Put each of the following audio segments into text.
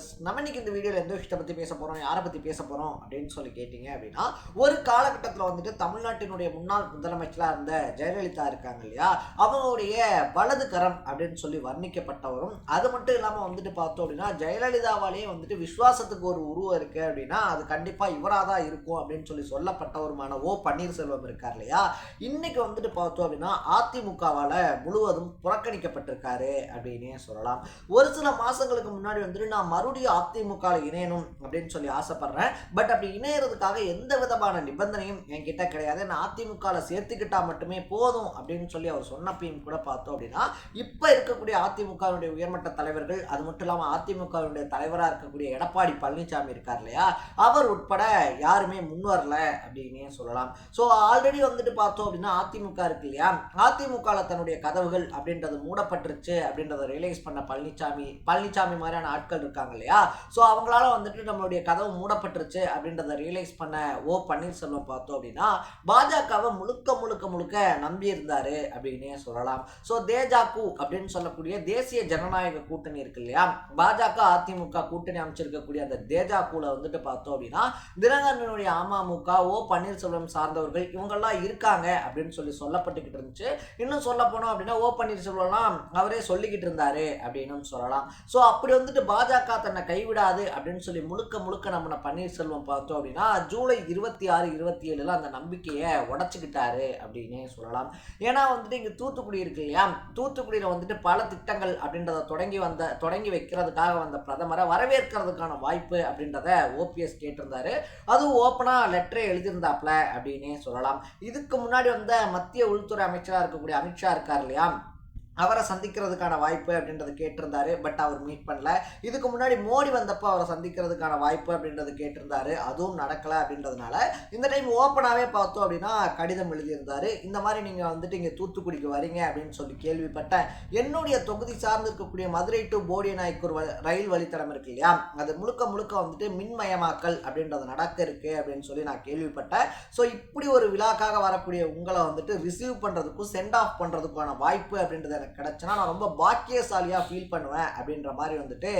Viewers நம்ம இன்னைக்கு இந்த வீடியோவில் எந்த விஷயத்தை பற்றி பேச போகிறோம் யாரை பற்றி பேச போகிறோம் அப்படின்னு சொல்லி கேட்டிங்க அப்படின்னா ஒரு காலகட்டத்தில் வந்துட்டு தமிழ்நாட்டினுடைய முன்னாள் முதலமைச்சராக இருந்த ஜெயலலிதா இருக்காங்க இல்லையா? அவங்களுடைய வலது கரம் அப்படின்னு சொல்லி வர்ணிக்கப்பட்டவரும் அது மட்டும் இல்லாமல் வந்துட்டு பார்த்தோம் அப்படின்னா ஜெயலலிதாவாலேயே வந்துட்டு விஸ்வாசத்துக்கு ஒரு உருவம் இருக்குது அப்படின்னா அது கண்டிப்பாக இவராக தான் இருக்கும் அப்படின்னு சொல்லி சொல்லப்பட்டவருமான ஓ பன்னீர்செல்வம் இருக்கார் இல்லையா? இன்னைக்கு வந்துட்டு பார்த்தோம் அப்படின்னா அதிமுகவால் முழுவதும் புறக்கணிக்கப்பட்டிருக்காரு அப்படின்னே சொல்லலாம். ஒரு சில மாசங்களுக்கு முன்னாடி வந்துட்டு நான் மறுபடியும் அதிமுக இணையணும் அப்படின்னு சொல்லி ஆசைப்படுறேன். பட் அப்படி இணையறதுக்காக எந்த விதமான நிபந்தனையும் என்கிட்ட கிடையாது. நான் அதிமுக சேர்த்துக்கிட்டா மட்டுமே போதும் அப்படின்னு சொல்லி அவர் சொன்னப்பையும் கூட பார்த்தோம் அப்படின்னா இப்போ இருக்கக்கூடிய அதிமுகவினுடைய உயர்மட்ட தலைவர்கள் அது மட்டும் இல்லாமல் அதிமுகவினுடைய தலைவராக இருக்கக்கூடிய எடப்பாடி பழனிசாமி இருக்கார் இல்லையா? அவர் உட்பட யாருமே முன் வரல அப்படின்னே சொல்லலாம். ஸோ ஆல்ரெடி வந்துட்டு பார்த்தோம் அப்படின்னா அதிமுக இருக்கு இல்லையா? அதிமுகவில் தன்னுடைய கதவுகள் அப்படின்றது மூடப்பட்டுருச்சு அப்படின்றத ரியலைஸ் பண்ண பழனிசாமி பழனிசாமி மாதிரியான ஆட்கள் இருக்காங்க இல்லையா? ஸோ அவங்களால வந்துட்டு நம்மளுடைய கதவு மூடப்பட்டுருச்சு அப்படின்றத ரியலைஸ் பண்ண ஓ பன்னீர்செல்வம் பார்த்தோம் அப்படின்னா பாஜகவை முழுக்க முழுக்க முழுக்க நம்பி இருந்தாரு அப்படின்னே சொல்லலாம். ஸோ தேஜாக்கு அப்படின்னு சொல்லக்கூடிய தேசிய ஜனநாயக கூட்டணி இருக்கு இல்லையா? பாஜக அதிமுக கூட்டணி அமைச்சிருக்கக்கூடிய அந்த தேஜாக்குல வந்துட்டு பார்த்தோம் அப்படின்னா தினகரனுடைய அமமுக ஓ பன்னீர்செல்வம் சார்ந்தவர்கள் இவங்கெல்லாம் இருக்காங்க அப்படின்னு சொல்லி சொல்லப்பட்டுக்கிட்டு இருந்துச்சு. இன்னும் சொல்ல போனோம் அப்படின்னா ஓ பன்னீர்செல்வம்லாம் அவரே சொல்லிக்கிட்டு இருந்தாரு அப்படின்னு சொல்லலாம். ஸோ அப்படி வந்துட்டு பாஜக தன்னை கைவிடாது அப்படின்னு சொல்லி முழுக்க முழுக்க நம்ம பன்னீர்செல்வம் பார்த்தோம் அப்படின்னா ஜூலை இருபத்தி ஆறு இருபத்தி ஏழுல அந்த நம்பிக்கையை உடச்சிக்கிட்டாரு அப்படின்னே சொல்லலாம். ஏன்னா வந்துட்டு இங்கே தூத்துக்குடி இருக்கு இல்லையா? தூத்துக்குடியில் வந்துட்டு பல திட்டங்கள் அப்படின்றத தொடங்கி வந்த தொடங்கி வைக்கிறதுக்காக வந்த பிரதமரை வரவேற்கிறதுக்கான வாய்ப்பு அப்படின்றத ஓபிஎஸ் கேட்டிருந்தாரு. அதுவும் ஓப்பனாக லெட்டரே எழுதியிருந்தாப்ல அப்படின்னே சொல்லலாம். இதுக்கு முன்னாடி வந்த மத்திய உள்துறை அமைச்சராக இருக்கக்கூடிய அமித்ஷா இருக்கார் இல்லையா? அவரை சந்திக்கிறதுக்கான வாய்ப்பு அப்படின்றத கேட்டிருந்தாரு பட் அவர் மீட் பண்ணல. இதுக்கு முன்னாடி மோடி வந்தப்போ அவரை சந்திக்கிறதுக்கான வாய்ப்பு அப்படின்றது கேட்டிருந்தாரு. அதுவும் நடக்கலை அப்படின்றதுனால இந்த டைம் ஓப்பனாகவே பார்த்தோம் அப்படின்னா கடிதம் எழுதியிருந்தாரு. இந்த மாதிரி நீங்கள் வந்துட்டு இங்கே தூத்துக்குடிக்கு வரீங்க அப்படின்னு சொல்லி கேள்விப்பட்டேன். என்னுடைய தொகுதி சார்ந்து இருக்கக்கூடிய மதுரை டு போடி நாய்க்கூர் வ- ரயில் வழித்தடம் இருக்கு இல்லையா? அது முழுக்க முழுக்க வந்துட்டு மின்மயமாக்கல் அப்படின்றது நடக்க இருக்கு அப்படின்னு சொல்லி நான் கேள்விப்பட்டேன். ஸோ இப்படி ஒரு விழாக்காக வரக்கூடிய உங்களை வந்துட்டு ரிசீவ் பண்ணுறதுக்கும் சென்ட் ஆஃப் பண்ணுறதுக்கான வாய்ப்பு அப்படின்றது எனக்கு கிடச்சினா நான் ரொம்ப பாக்கியசாலியாக ஃபீல் பண்ணுவேன் அப்படின்ற மாதிரி வந்துட்டு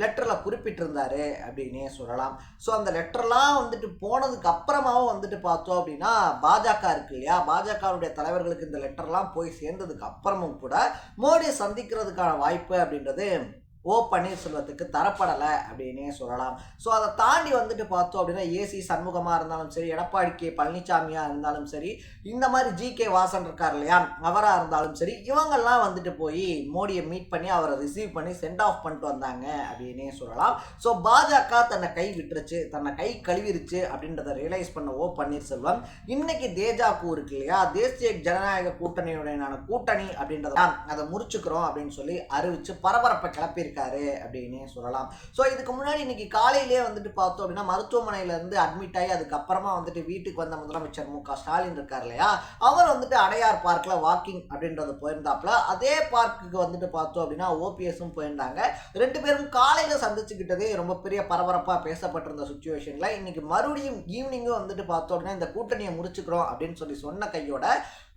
லெட்டரில் குறிப்பிட்டிருந்தாரு அப்படின்னே சொல்லலாம். ஸோ அந்த லெட்டர்லாம் வந்துட்டு போனதுக்கு அப்புறமாவும் வந்துட்டு பார்த்தோம் அப்படின்னா பாஜக இருக்கு இல்லையா? பாஜகவுடைய தலைவர்களுக்கு இந்த லெட்டர்லாம் போய் சேர்ந்ததுக்கு அப்புறமும் கூட மோடியை சந்திக்கிறதுக்கான வாய்ப்பு அப்படின்றது ஓ பன்னீர்செல்வத்துக்கு தரப்படலை அப்படின்னே சொல்லலாம். ஸோ அதை தாண்டி வந்துட்டு பார்த்தோம் அப்படின்னா ஏசி சண்முகமாக இருந்தாலும் சரி எடப்பாடி கே பழனிசாமியாக இருந்தாலும் சரி இந்த மாதிரி ஜி கே வாசன் இருக்கார் இல்லையா அவராக இருந்தாலும் சரி இவங்கெல்லாம் வந்துட்டு போய் மோடியை மீட் பண்ணி அவரை ரிசீவ் பண்ணி சென்ட் ஆஃப் பண்ணிட்டு வந்தாங்க அப்படின்னே சொல்லலாம். ஸோ பாஜக தன்னை கை விட்டுருச்சு தன்னை கை கழுவிருச்சு அப்படின்றத ரியலைஸ் பண்ண ஓ பன்னீர்செல்வம் இன்னைக்கு தேஜாக்கு இருக்கு இல்லையா தேசிய ஜனநாயக கூட்டணியுடனான கூட்டணி அப்படின்றத அதை முறிச்சுக்கிறோம் அப்படின்னு சொல்லி அறிவிச்சு பரபரப்பை கிளப்பியிருக்காரு அப்படின்னு சொல்லலாம். ஸோ இதுக்கு முன்னாடி இன்னைக்கு காலையிலே வந்துட்டு பார்த்தோம் அப்படின்னா மருத்துவமனையில் இருந்து அட்மிட் ஆகி அதுக்கப்புறமா வந்துட்டு வீட்டுக்கு வந்த முதலமைச்சர் மு க ஸ்டாலின் இருக்கார் இல்லையா? அவர் வந்துட்டு அடையார் பார்க்கில் வாக்கிங் அப்படின்றது போயிருந்தாப்புல. அதே பார்க்குக்கு வந்துட்டு பார்த்தோம் அப்படின்னா ஓபிஎஸும் போயிருந்தாங்க. ரெண்டு பேரும் காலையில் சந்திச்சுக்கிட்டதே ரொம்ப பெரிய பரபரப்பாக பேசப்பட்டிருந்த சுச்சுவேஷனில் இன்னைக்கு மறுபடியும் ஈவினிங்கும் வந்துட்டு பார்த்தோம் அப்படின்னா இந்த கூட்டணியை முடிச்சுக்கிறோம் அப்படின்னு சொல்லி சொன்ன கையோட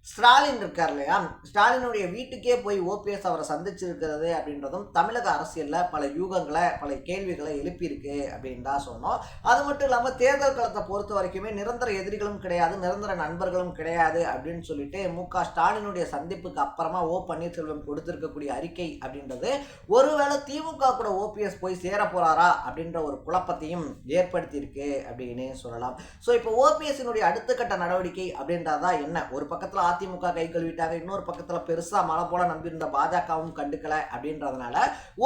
ஸ்டாலின் இருக்கார் இல்லையா? ஸ்டாலினுடைய வீட்டுக்கே போய் ஓபிஎஸ் அவரை சந்திச்சிருக்கிறது அப்படின்றதும் தமிழக அரசியலில் பல யூகங்களை பல கேள்விகளை எழுப்பியிருக்கு அப்படின்னு தான் சொன்னோம் அது மட்டும் இல்லாமல் தேர்தல் களத்தை பொறுத்த வரைக்குமே நிரந்தர எதிரிகளும் கிடையாது நிரந்தர நண்பர்களும் கிடையாது அப்படின்னு சொல்லிட்டு மு க ஸ்டாலினுடைய சந்திப்புக்கு அப்புறமா ஓ பன்னீர்செல்வம் கொடுத்திருக்கக்கூடிய அறிக்கை அப்படின்றது ஒருவேளை திமுக கூட ஓபிஎஸ் போய் சேர போகிறாரா அப்படின்ற ஒரு குழப்பத்தையும் ஏற்படுத்தியிருக்கு அப்படின்னு சொல்லலாம். ஸோ இப்போ ஓபிஎஸ்னுடைய அடுத்த கட்ட நடவடிக்கை அப்படின்றதா என்ன? ஒரு பக்கத்தில் அதிமுக கை கழுவிட்டாங்க. இன்னொரு பக்கத்தில் பெருசாக மழை போல நம்பியிருந்த பாஜகவும் கண்டுக்கல அப்படின்றதுனால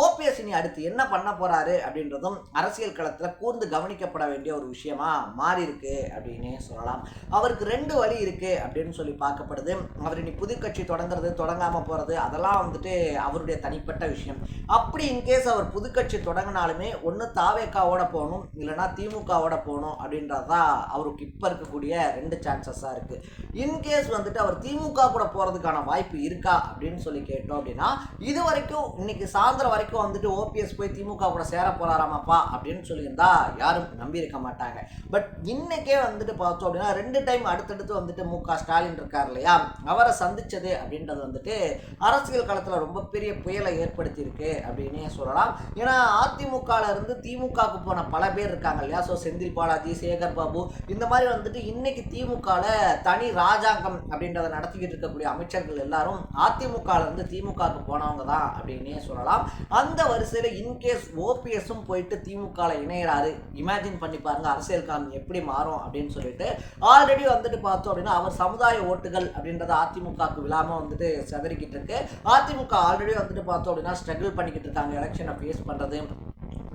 ஓபிஎஸ் இனி அடுத்து என்ன பண்ண போறாரு அப்படின்றதும் அரசியல் களத்தில் கூர்ந்து கவனிக்கப்பட வேண்டிய ஒரு விஷயமா மாறி இருக்கு அப்படின்னு சொல்லலாம். அவருக்கு ரெண்டு வழி இருக்கு அப்படின்னு சொல்லி பார்க்கப்படுது. அவர் இனி புதுக்கட்சி தொடங்குறது தொடங்காம போறது அதெல்லாம் வந்துட்டு அவருடைய தனிப்பட்ட விஷயம். அப்படி இன்கேஸ் அவர் புது கட்சி தொடங்கினாலுமே ஒன்று தாவேக்காவோட போகணும் இல்லைனா திமுகவோட போகணும் அப்படின்றது தான் அவருக்கு இப்போ இருக்கக்கூடிய ரெண்டு சான்சஸாக இருக்குது இன்கேஸ் வந்துட்டு அவர் திமுக கூட போகிறதுக்கான வாய்ப்பு இருக்கா அப்படின்னு சொல்லி கேட்டோம் அப்படின்னா இது வரைக்கும் இன்னைக்கு சாயந்தரம் வரைக்கும் வந்துட்டு ஓபிஎஸ் போய் திமுக கூட சேர போறாராமாப்பா அப்படின்னு சொல்லியிருந்தா யாரும் நம்பியிருக்க மாட்டாங்க. பட் இன்னைக்கே வந்துட்டு பார்த்தோம் அப்படின்னா ரெண்டு டைம் அடுத்தடுத்து வந்துட்டு மு க ஸ்டாலின் இருக்கார் இல்லையா? அவரை சந்திச்சது அப்படின்றது வந்துட்டு அரசியல் களத்தில் ரொம்ப பெரிய புயலை ஏற்படுத்தியிருக்கு அப்படின்னே சொல்லலாம். ஏன்னா அதிமுகல இருந்து திமுகவுக்கு போன பல பேர் இருக்காங்க இல்லையா? ஸோ செந்தில் பாலாஜி சேகர் பாபு இந்த மாதிரி வந்துட்டு இன்னைக்கு திமுகல தனி ராஜாங்கம் அப்படின்றத நடத்திக்கிட்டு இருக்கக்கூடிய அமைச்சர்கள் எல்லாரும் அதிமுகல இருந்து திமுகவுக்கு போன போனவங்க தான் அப்படின்னே சொல்லலாம். அந்த வரிசையில் இன்கேஸ் ஓபிஎஸும் போயிட்டு திமுகவில் இணையிறாரு. இமேஜின் பண்ணி பாருங்க அரசியல் காலம் எப்படி மாறும் அப்படின்னு சொல்லிட்டு ஆல்ரெடி வந்துட்டு பார்த்தோம் அப்படின்னா அவர் சமுதாய ஓட்டுகள் அப்படின்றத அதிமுகவுக்கு விழாமல் வந்துட்டு செதறிக்கிட்டு இருக்கு. அதிமுக ஆல்ரெடி வந்துட்டு பார்த்தோம் அப்படின்னா ஸ்ட்ரகிள் பண்ணிக்கிட்டு இருக்காங்க. எலெக்ஷனை ஃபேஸ் பண்ணுறது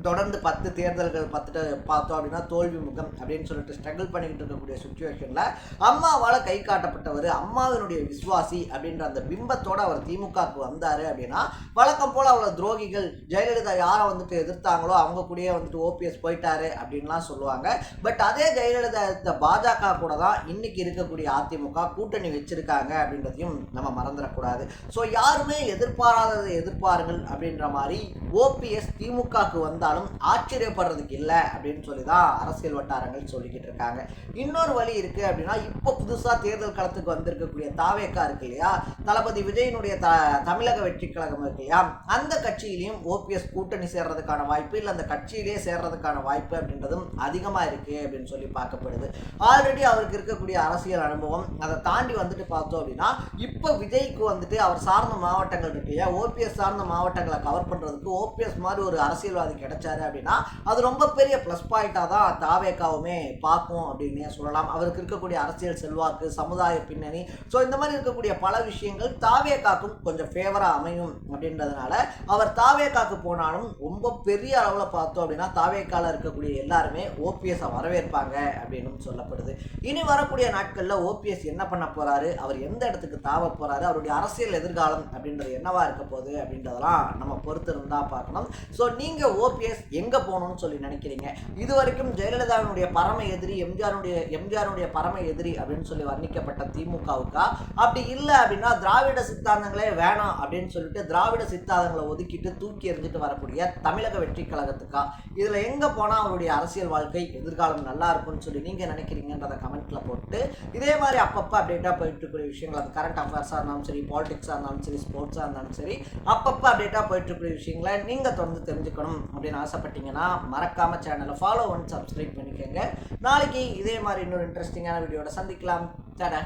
தொடர்ந்து பத்து தேர்தல்கள் பார்த்துட்டு பார்த்தோம் அப்படின்னா தோல்வி முகம் அப்படின்னு சொல்லிட்டு ஸ்ட்ரகிள் பண்ணிக்கிட்டு இருக்கக்கூடிய சுச்சுவேஷனில் அம்மாவால் கை காட்டப்பட்டவர் அம்மாவினுடைய விஸ்வாசி அப்படின்ற அந்த பிம்பத்தோட அவர் திமுகவுக்கு வந்தார் அப்படின்னா வழக்கம் போல் அவ்வளோ துரோகிகள் ஜெயலலிதா யாரை வந்துட்டு எதிர்த்தாங்களோ அவங்க கூடயே வந்துட்டு ஓபிஎஸ் போயிட்டாரு அப்படின்லாம் சொல்லுவாங்க. பட் அதே ஜெயலலிதா இருந்த பாஜக கூட தான் இன்னைக்கு இருக்கக்கூடிய அதிமுக கூட்டணி வச்சிருக்காங்க அப்படின்றதையும் நம்ம மறந்துடக்கூடாது. ஸோ யாருமே எதிர்பாராததை எதிர்பாருங்கள் அப்படின்ற மாதிரி ஓபிஎஸ் திமுகவுக்கு வந்தால் வந்தாலும் ஆச்சரியப்படுறதுக்கு இல்லை அப்படின்னு சொல்லி தான் அரசியல் வட்டாரங்கள் சொல்லிக்கிட்டு இருக்காங்க. இன்னொரு வழி இருக்குது அப்படின்னா இப்போ புதுசாக தேர்தல் களத்துக்கு வந்திருக்கக்கூடிய தாவேக்கா இருக்கு இல்லையா? தளபதி விஜயனுடைய த தமிழக வெற்றி கழகம் இருக்கு இல்லையா? அந்த கட்சியிலையும் ஓபிஎஸ் கூட்டணி சேர்றதுக்கான வாய்ப்பு இல்லை அந்த கட்சியிலேயே சேர்றதுக்கான வாய்ப்பு அப்படின்றதும் அதிகமாக இருக்குது அப்படின்னு சொல்லி பார்க்கப்படுது. ஆல்ரெடி அவருக்கு இருக்கக்கூடிய அரசியல் அனுபவம் அதை தாண்டி வந்துட்டு பார்த்தோம் அப்படின்னா இப்போ விஜய்க்கு வந்துட்டு அவர் சார்ந்த மாவட்டங்கள் இருக்கு இல்லையா? ஓபிஎஸ் சார்ந்த மாவட்டங்களை கவர் பண்ணுறதுக்கு ஓபிஎஸ் மாதிரி ஒரு அரசியல்வாதி வச்சாரு அப்படின்னா அது ரொம்ப பெரிய ப்ளஸ் பாயிண்டாக தான் தாவேக்காவுமே பார்க்கும் அப்படின்னே சொல்லலாம். அவருக்கு இருக்கக்கூடிய அரசியல் செல்வாக்கு சமுதாய பின்னணி ஸோ இந்த மாதிரி இருக்கக்கூடிய பல விஷயங்கள் தாவேக்காக்கும் கொஞ்சம் ஃபேவராக அமையும் அப்படின்றதுனால அவர் தாவேக்காக்கு போனாலும் ரொம்ப பெரிய அளவில் பார்த்தோம் அப்படின்னா தாவேக்கால இருக்கக்கூடிய எல்லாருமே ஓபிஎஸை வரவேற்பாங்க அப்படின்னு சொல்லப்படுது. இனி வரக்கூடிய நாட்களில் ஓபிஎஸ் என்ன பண்ண போகிறாரு அவர் எந்த இடத்துக்கு தாவ போகிறாரு அவருடைய அரசியல் எதிர்காலம் அப்படின்றது என்னவா இருக்க போகுது அப்படின்றதெல்லாம் நம்ம பொறுத்து பார்க்கணும். ஸோ நீங்கள் ஓபி ஓபிஎஸ் எங்க போகணும்னு சொல்லி நினைக்கிறீங்க? இது வரைக்கும் ஜெயலலிதாவினுடைய பரம எதிரி எம்ஜிஆருடைய எம்ஜிஆருடைய பரம எதிரி அப்படின்னு சொல்லி வர்ணிக்கப்பட்ட திமுகவுக்கா? அப்படி இல்லை அப்படின்னா திராவிட சித்தாந்தங்களே வேணாம் அப்படின்னு சொல்லிட்டு திராவிட சித்தாந்தங்களை ஒதுக்கிட்டு தூக்கி எறிஞ்சிட்டு வரக்கூடிய தமிழக வெற்றி கழகத்துக்கா? இதுல எங்க போனா அவருடைய அரசியல் வாழ்க்கை எதிர்காலம் நல்லா இருக்கும்னு சொல்லி நீங்க நினைக்கிறீங்கன்றத கமெண்ட்ல போட்டு இதே மாதிரி அப்பப்போ அப்டேட்டாக போயிட்டு இருக்கிற விஷயங்கள் அது கரண்ட் அஃபேர்ஸாக இருந்தாலும் சரி பாலிடிக்ஸாக இருந்தாலும் சரி ஸ்போர்ட்ஸாக இருந்தாலும் சரி அப்பப்போ அப்டேட்டாக போயிட்டு இருக்கிற விஷயங்களை நீங்கள் தொடர்ந்து தெரிஞ்சுக்கணும். அப்படின்னு ஆசைப்பட்டீங்கன்னா மறக்காம சேனலை ஃபாலோ அண்ட் சப்ஸ்கிரைப் பண்ணிக்கோங்க. நாளைக்கு இதே மாதிரி இன்னொரு இன்ட்ரெஸ்டிங்கான வீடியோட சந்திக்கலாம். தட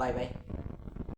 பை பை